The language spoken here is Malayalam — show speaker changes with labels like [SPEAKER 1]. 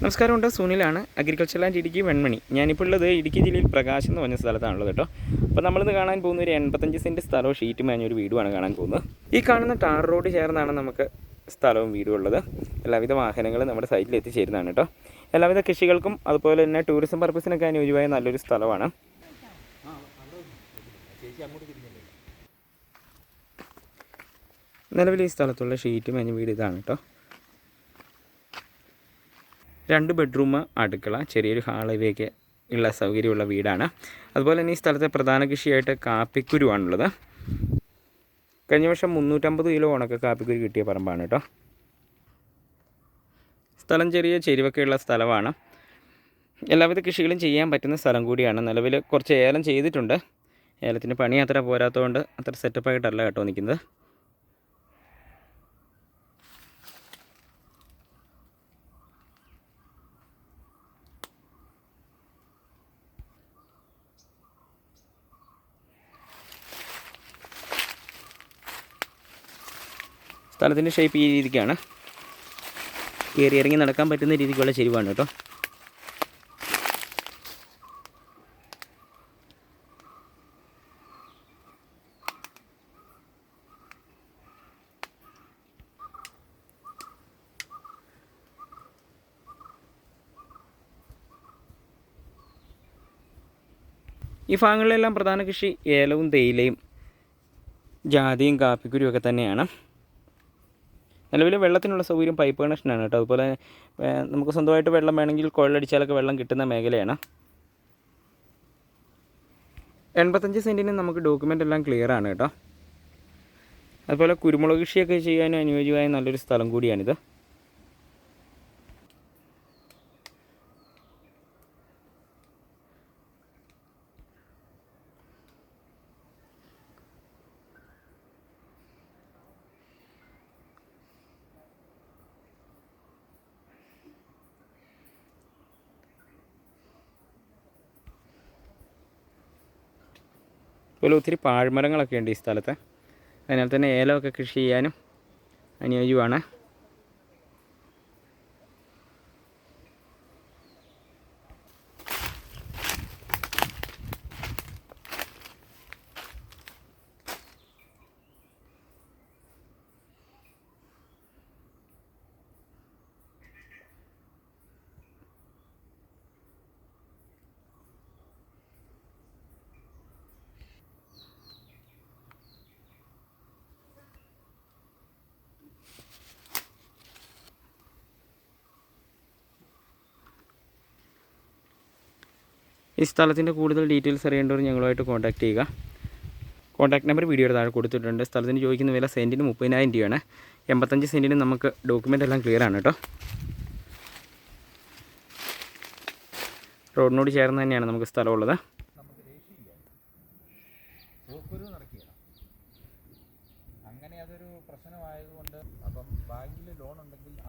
[SPEAKER 1] നമസ്കാരമുണ്ട്. സുനിലാണ്. Agriculture land Idukki Venmani. ഞാനിപ്പോൾ ഉള്ളത് ഇടുക്കി ജില്ലയിൽ പ്രകാശ് എന്ന് പറഞ്ഞ സ്ഥലത്താണുള്ളത് കേട്ടോ. അപ്പോൾ നമ്മളിന്ന് കാണാൻ പോകുന്ന ഒരു എൺപത്തഞ്ച് സെന്റ് സ്ഥലവും ഷീറ്റ് ഒരു വീടുമാണ് കാണാൻ പോകുന്നത്. ഈ കാണുന്ന ടാർ റോഡ് ചേർന്നാണ് നമുക്ക് സ്ഥലവും വീടും ഉള്ളത്. എല്ലാവിധ വാഹനങ്ങളും നമ്മുടെ സൈറ്റിൽ എത്തിച്ചേരുന്നതാണ് കേട്ടോ. എല്ലാവിധ കൃഷികൾക്കും അതുപോലെ തന്നെ ടൂറിസം പർപ്പസിനൊക്കെ അനുയോജ്യമായ നല്ലൊരു സ്ഥലമാണ്. നിലവിൽ ഈ സ്ഥലത്തുള്ള ഷീറ്റ് മേഞ്ഞ വീട് ഇതാണ് കേട്ടോ. രണ്ട് ബെഡ്റൂം അടുക്കള ചെറിയൊരു ഹാൾ ഇവയൊക്കെ ഉള്ള സൗകര്യമുള്ള വീടാണ്. അതുപോലെ തന്നെ ഈ സ്ഥലത്തെ പ്രധാന കൃഷിയായിട്ട് കാപ്പിക്കുരുവാണുള്ളത് കഴിഞ്ഞ വർഷം മുന്നൂറ്റമ്പത് കിലോ ഉണക്ക കാപ്പിക്കുരു കിട്ടിയ പറമ്പാണ് കേട്ടോ. സ്ഥലം ചെറിയ ചെരുവൊക്കെയുള്ള സ്ഥലമാണ്. എല്ലാവിധ കൃഷികളും ചെയ്യാൻ പറ്റുന്ന സ്ഥലം കൂടിയാണ്. നിലവിൽ കുറച്ച് ഏലം ചെയ്തിട്ടുണ്ട്. ഏലത്തിന് പണി അത്ര പോരാത്തതുകൊണ്ട് അത്ര സെറ്റപ്പായിട്ടല്ല കേട്ടോ നിൽക്കുന്നത്. സ്ഥലത്തിന്റെ ഷേപ്പ് ഈ രീതിക്കാണ്. കയറി ഇറങ്ങി നടക്കാൻ പറ്റുന്ന രീതിക്കുള്ള ചെരുവാണ് കേട്ടോ. ഈ ഭാഗങ്ങളിലെല്ലാം പ്രധാന കൃഷി ഏലവും തേയിലയും ജാതിയും കാപ്പിക്കുരിയും ഒക്കെ തന്നെയാണ്. നിലവിൽ വെള്ളത്തിനുള്ള സൗകര്യം പൈപ്പ് കണക്ഷനാണ് കേട്ടോ. അതുപോലെ നമുക്ക് സ്വന്തമായിട്ട് വെള്ളം വേണമെങ്കിൽ കുഴലടിച്ചാലൊക്കെ വെള്ളം കിട്ടുന്ന മേഖലയാണ്. എൺപത്തഞ്ച് സെന്റിന് നമുക്ക് ഡോക്യുമെന്റ് എല്ലാം ക്ലിയർ ആണ് കേട്ടോ. അതുപോലെ കുരുമുളക് കൃഷിയൊക്കെ ചെയ്യാനും അനുയോജ്യമായ നല്ലൊരു സ്ഥലം കൂടിയാണിത്. അതുപോലെ ഒത്തിരി പാഴ്മരങ്ങളൊക്കെ ഉണ്ട് ഈ സ്ഥലത്ത്. അതിനാൽ തന്നെ ഏലമൊക്കെ കൃഷി ചെയ്യാനും അനുയോജ്യമാണ്. ഈ സ്ഥലത്തിന്റെ കൂടുതൽ ഡീറ്റെയിൽസ് അറിയേണ്ടവർ ഞങ്ങളുമായിട്ട് കോൺടാക്ട് ചെയ്യുക. കോൺടാക്ട് നമ്പർ വീഡിയോയുടെ താഴെ കൊടുത്തിട്ടുണ്ട്. സ്ഥലത്തിന് ചോദിക്കുന്ന വില സെന്റിന് മുപ്പതിനായിരം രൂപയാണ്. എൺപത്തഞ്ച് സെന്റിന് നമുക്ക് ഡോക്യുമെന്റ് എല്ലാം ക്ലിയർ ആണ് കേട്ടോ. റോഡിനോട് ചേർന്ന് തന്നെയാണ് നമുക്ക് സ്ഥലമുള്ളത്.
[SPEAKER 2] അങ്ങനെ അതൊരു പ്രശ്നമായതുകൊണ്ട് അപ്പം ബാങ്കിൽ ലോൺ ഉണ്ടെങ്കിൽ